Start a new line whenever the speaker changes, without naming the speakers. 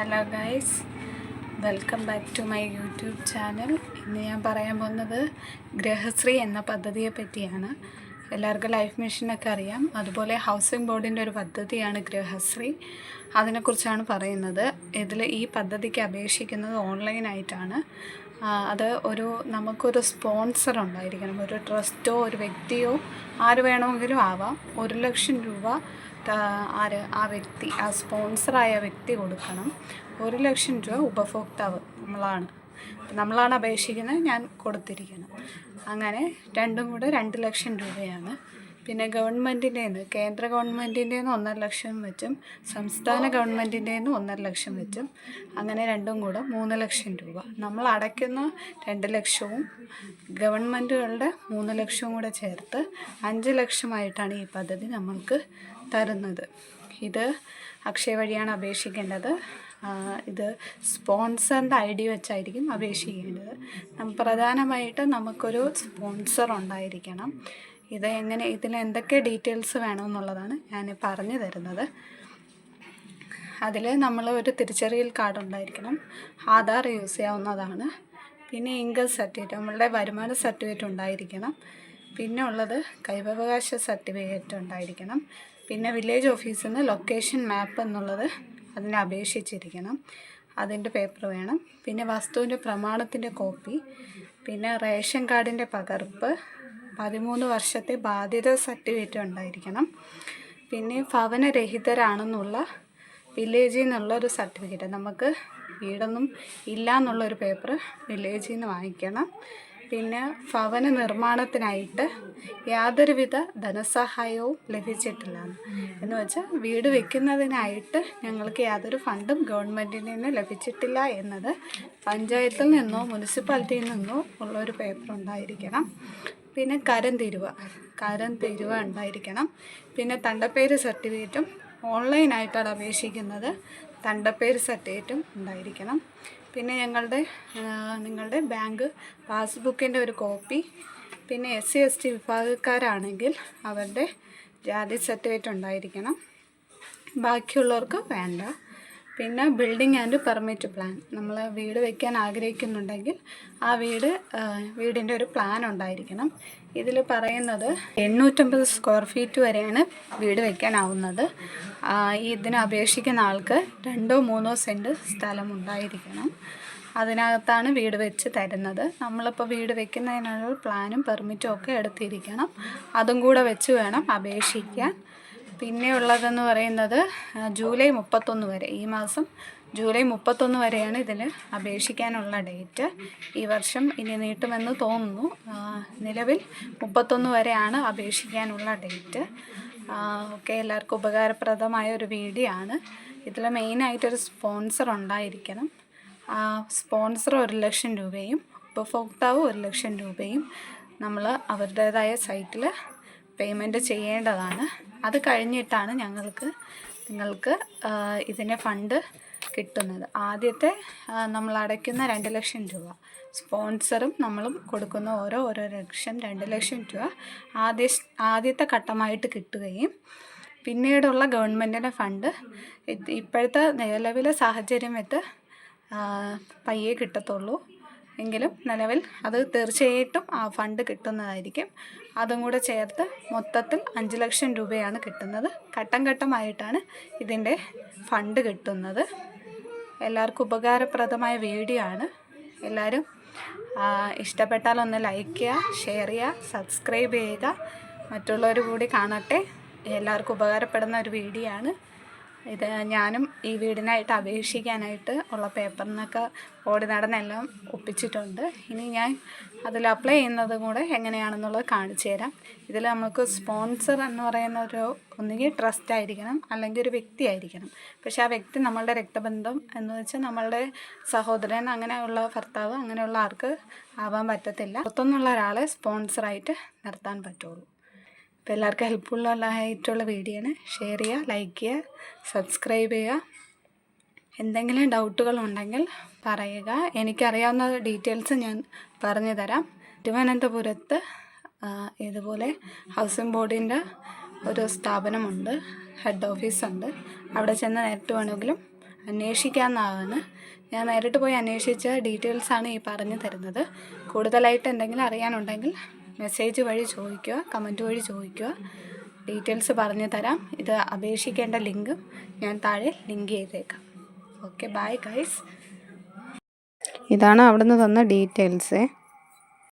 Hello guys welcome back to my YouTube channel ഇന്ന് ഞാൻ പറയാൻ പോകുന്നത് ഗ്രഹശ്രീ എന്ന പദ്ധതിയെ പറ്റിയാണ്. എല്ലാവർക്കും ലൈഫ് മിഷനൊക്കെ അറിയാം. അതുപോലെ ഹൗസിംഗ് ബോർഡിന്റെ ഒരു പദ്ധതിയാണ് ഗ്രഹശ്രീ. അതിനെക്കുറിച്ചാണ് പറയുന്നത്. ഇതിൽ ഈ പദ്ധതിക്ക് അപേക്ഷിക്കുന്നത് ഓൺലൈനായിട്ടാണ് അത് ഒരു നമുക്കൊരു സ്പോൺസർ ഉണ്ടായിരിക്കണം. ഒരു ട്രസ്റ്റോ ഒരു വ്യക്തിയോ ആര് വേണമെങ്കിലും ആവാം. ഒരു ലക്ഷം രൂപ ആര് ആ വ്യക്തി ആ സ്പോൺസറായ വ്യക്തി കൊടുക്കണം. ഒരു ലക്ഷം രൂപ ഉപഭോക്താവ് നമ്മളാണ്. നമ്മളാണ് അപേക്ഷിക്കുന്നത് ഞാൻ കൊടുത്തിരിക്കുന്നത് അങ്ങനെ രണ്ടും കൂടെ രണ്ട് ലക്ഷം രൂപയാണ്. പിന്നെ ഗവൺമെന്റിന്റെ കേന്ദ്ര ഗവൺമെന്റിന്റെ ഒന്നര ലക്ഷം വെച്ചും സംസ്ഥാന ഗവൺമെന്റിന്റെ ഒന്നര ലക്ഷം വെച്ചും അങ്ങനെ രണ്ടും കൂടെ മൂന്ന് ലക്ഷം രൂപ. നമ്മൾ അടയ്ക്കുന്ന രണ്ട് ലക്ഷവും ഗവൺമെന്റുകളുടെ മൂന്ന് ലക്ഷവും കൂടെ ചേർത്ത് അഞ്ച് ലക്ഷമായിട്ടാണ് ഈ പദ്ധതി നമ്മൾക്ക് തരുന്നത്. ഇത് അക്ഷയ വഴിയാണ് അപേക്ഷിക്കേണ്ടത്. ഇത് സ്പോൺസറിന്റെ ഐ ഡി വെച്ചായിരിക്കും അപേക്ഷിക്കേണ്ടത്. പ്രധാനമായിട്ട് നമുക്കൊരു സ്പോൺസർ ഉണ്ടായിരിക്കണം. ഇത് എങ്ങനെ ഇതിൽ എന്തൊക്കെ ഡീറ്റെയിൽസ് വേണമെന്നുള്ളതാണ് ഞാൻ പറഞ്ഞു തരുന്നത്. അതിൽ നമ്മൾ ഒരു തിരിച്ചറിയൽ കാർഡ് ഉണ്ടായിരിക്കണം. ആധാർ യൂസ് ചെയ്യാവുന്നതാണ്. പിന്നെ ഇൻകം സർട്ടിഫിക്കറ്റ് നമ്മളുടെ വരുമാന സർട്ടിഫിക്കറ്റ് ഉണ്ടായിരിക്കണം. പിന്നെ ഉള്ളത് കൈവകാശ സർട്ടിഫിക്കറ്റ് ഉണ്ടായിരിക്കണം. പിന്നെ വില്ലേജ് ഓഫീസിൽ നിന്ന് ലൊക്കേഷൻ മാപ്പ് എന്നുള്ളത് അതിനെ അപേക്ഷിച്ചിരിക്കണം. അതിന്റെ പേപ്പർ വേണം. പിന്നെ വസ്തുവിന്റെ പ്രമാണത്തിന്റെ കോപ്പി പിന്നെ റേഷൻ കാർഡിന്റെ പകർപ്പ് പതിമൂന്ന് വർഷത്തെ ബാധ്യത സർട്ടിഫിക്കറ്റ് ഉണ്ടായിരിക്കണം. പിന്നെ ഭവനരഹിതരാണെന്നുള്ള വില്ലേജിൽ നിന്നുള്ളൊരു സർട്ടിഫിക്കറ്റ് നമുക്ക് വീടൊന്നും ഇല്ല എന്നുള്ളൊരു പേപ്പർ വില്ലേജിൽ നിന്ന് വാങ്ങിക്കണം. പിന്നെ ഭവന നിർമ്മാണത്തിനായിട്ട് യാതൊരുവിധ ധനസഹായവും ലഭിച്ചിട്ടില്ല. എന്ന് വെച്ചാൽ വീട് വെക്കുന്നതിനായിട്ട് ഞങ്ങൾക്ക് യാതൊരു ഫണ്ടും ഗവൺമെന്റിൽ നിന്ന് ലഭിച്ചിട്ടില്ല എന്നത് പഞ്ചായത്തിൽ നിന്നോ മുനിസിപ്പാലിറ്റിയിൽ നിന്നോ ഉള്ള ഒരു പേപ്പർ ഉണ്ടായിരിക്കണം. പിന്നെ കരം തിരുവ കരം തിരുവ ഉണ്ടായിരിക്കണം. പിന്നെ തണ്ടപ്പേര് സർട്ടിഫിക്കറ്റും ഓൺലൈനായിട്ടാണ് അപേക്ഷിക്കുന്നത്. തണ്ടപ്പേര് സർട്ടിഫിക്കറ്റും ഉണ്ടായിരിക്കണം. പിന്നെ ഞങ്ങളുടെ നിങ്ങളുടെ ബാങ്ക് പാസ്ബുക്കിന്റെ ഒരു കോപ്പി പിന്നെ എസ് സി എസ് ടി വിഭാഗക്കാരാണെങ്കിൽ അവരുടെ ജാതി സർട്ടിഫിക്കറ്റ് ഉണ്ടായിരിക്കണം. ബാക്കിയുള്ളവർക്ക് വേണ്ട. പിന്നെ ബിൽഡിംഗ് ആൻഡ് പെർമിറ്റ് പ്ലാൻ നമ്മൾ വീട് വയ്ക്കാൻ ആഗ്രഹിക്കുന്നുണ്ടെങ്കിൽ ആ വീട് വീടിന്റെ ഒരു പ്ലാൻ ഉണ്ടായിരിക്കണം. ഇതിൽ പറയുന്നത് എണ്ണൂറ്റമ്പത് സ്ക്വയർ ഫീറ്റ് വരെയാണ് വീട് വയ്ക്കാനാവുന്നത് ഇതിന് അപേക്ഷിക്കുന്ന ആൾക്ക് രണ്ടോ മൂന്നോ സെന്റ് സ്ഥലം ഉണ്ടായിരിക്കണം. അതിനകത്താണ് വീട് വെച്ച് തരുന്നത്. നമ്മളിപ്പോൾ വീട് വെക്കുന്നതിനുള്ള പ്ലാനും പെർമിറ്റും ഒക്കെ എടുത്തിരിക്കണം. അതും കൂടെ വെച്ച് വേണം അപേക്ഷിക്കാൻ. പിന്നെ ഉള്ളതെന്ന് പറയുന്നത് ജൂലൈ മുപ്പത്തൊന്ന് വരെ. ഈ മാസം ജൂലൈ മുപ്പത്തൊന്ന് വരെയാണ് ഇതിന് അപേക്ഷിക്കാനുള്ള ഡേറ്റ്. ഈ വർഷം ഇനി നീട്ടുമെന്ന് തോന്നുന്നു. നിലവിൽ മുപ്പത്തൊന്ന് വരെയാണ് അപേക്ഷിക്കാനുള്ള ഡേറ്റ്. ഒക്കെ എല്ലാവർക്കും ഉപകാരപ്രദമായ ഒരു വീഡിയോ ആണ്. ഇതിൽ മെയിനായിട്ടൊരു സ്പോൺസർ ഉണ്ടായിരിക്കണം. സ്പോൺസർ ഒരു ലക്ഷം രൂപയും ഉപഭോക്താവ് ഒരു ലക്ഷം രൂപയും നമ്മൾ അവരുടേതായ സൈറ്റിൽ പേയ്മെന്റ് ചെയ്യേണ്ടതാണ്. അത് കഴിഞ്ഞിട്ടാണ് ഞങ്ങൾക്ക് നിങ്ങൾക്ക് ഇതിന്റെ ഫണ്ട് കിട്ടുന്നത്. ആദ്യത്തെ നമ്മൾ അടയ്ക്കുന്ന രണ്ട് ലക്ഷം രൂപ. സ്പോൺസറും നമ്മളും കൊടുക്കുന്ന ഓരോ ഓരോ ലക്ഷം രണ്ട് ലക്ഷം രൂപ ആദ്യ ആദ്യത്തെ ഘട്ടമായിട്ട് കിട്ടുകയും പിന്നീടുള്ള ഗവൺമെന്റിന്റെ ഫണ്ട് ഇപ്പോഴത്തെ നിലവിലെ സാഹചര്യം വെച്ച് പയ്യെ കിട്ടത്തുള്ളൂ. എങ്കിലും നിലവിൽ അത് തീർച്ചയായിട്ടും ആ ഫണ്ട് കിട്ടുന്നതായിരിക്കും. അതും കൂടെ ചേർത്ത് മൊത്തത്തിൽ അഞ്ച് ലക്ഷം രൂപയാണ് കിട്ടുന്നത്. ഘട്ടം ഘട്ടമായിട്ടാണ് ഇതിന്റെ ഫണ്ട് കിട്ടുന്നത്. എല്ലാവർക്കും ഉപകാരപ്രദമായ വീഡിയോ ആണ്. എല്ലാവരും ഇഷ്ടപ്പെട്ടാൽ ഒന്ന് ലൈക്ക് ചെയ്യുക ഷെയർ ചെയ്യുക സബ്സ്ക്രൈബ് ചെയ്യുക. മറ്റുള്ളവർ കൂടി കാണട്ടെ. എല്ലാവർക്കും ഉപകാരപ്പെടുന്ന ഒരു വീഡിയോ ആണ്. ഇത് ഞാനും ഈ വീടിനായിട്ട് അപേക്ഷിക്കാനായിട്ട് ഉള്ള പേപ്പറിനൊക്കെ ഓടി നടന്നെല്ലാം ഒപ്പിച്ചിട്ടുണ്ട്. ഇനി ഞാൻ അതിൽ അപ്ലൈ ചെയ്യുന്നത് കൂടെ എങ്ങനെയാണെന്നുള്ളത് കാണിച്ചു തരാം. ഇതിൽ നമുക്ക് സ്പോൺസർ എന്ന് പറയുന്ന ഒരു ഒന്നുകിൽ ട്രസ്റ്റ് ആയിരിക്കണം അല്ലെങ്കിൽ ഒരു വ്യക്തി ആയിരിക്കണം. പക്ഷേ ആ വ്യക്തി നമ്മളുടെ രക്തബന്ധം എന്ന് വെച്ചാൽ നമ്മളുടെ സഹോദരൻ അങ്ങനെയുള്ള ഭർത്താവ് അങ്ങനെയുള്ള ആർക്ക് ആവാൻ പറ്റത്തില്ല. പുറത്തുനിന്നുള്ള ഒരാളെ സ്പോൺസറായിട്ട് നിർത്താൻ പറ്റുള്ളൂ. അപ്പോൾ എല്ലാവർക്കും ഹെൽപ്ഫുള്ളായിട്ടുള്ള വീഡിയോ ആണ് ഷെയർ ചെയ്യുക ലൈക്ക് ചെയ്യുക സബ്സ്ക്രൈബ് ചെയ്യുക. എന്തെങ്കിലും ഡൗട്ടുകൾ ഉണ്ടെങ്കിൽ പറയുക. എനിക്കറിയാവുന്ന ഡീറ്റെയിൽസ് ഞാൻ പറഞ്ഞു തരാം. തിരുവനന്തപുരത്ത് ഇതുപോലെ ഹൗസിംഗ് ബോർഡിന്റെ ഒരു സ്ഥാപനമുണ്ട്. ഹെഡ് ഓഫീസുണ്ട് അവിടെ ചെന്ന് നേരിട്ട് വേണമെങ്കിലും അന്വേഷിക്കാമെന്നാണ് ഞാൻ നേരിട്ട് പോയി അന്വേഷിച്ച ഡീറ്റെയിൽസാണ് ഈ പറഞ്ഞു തരുന്നത്. കൂടുതലായിട്ട് എന്തെങ്കിലും അറിയാനുണ്ടെങ്കിൽ മെസ്സേജ് വഴി ചോദിക്കുക കമന്റ് വഴി ചോദിക്കുക. ഡീറ്റെയിൽസ് പറഞ്ഞു തരാം. ഇത് അപേക്ഷിക്കേണ്ട ലിങ്ക് ഞാൻ താഴെ ലിങ്ക് ചെയ്തേക്കാം. ഓക്കെ ബൈ ഗൈസ് ഇതാണ് അവിടുന്ന് തന്ന ഡീറ്റെയിൽസേ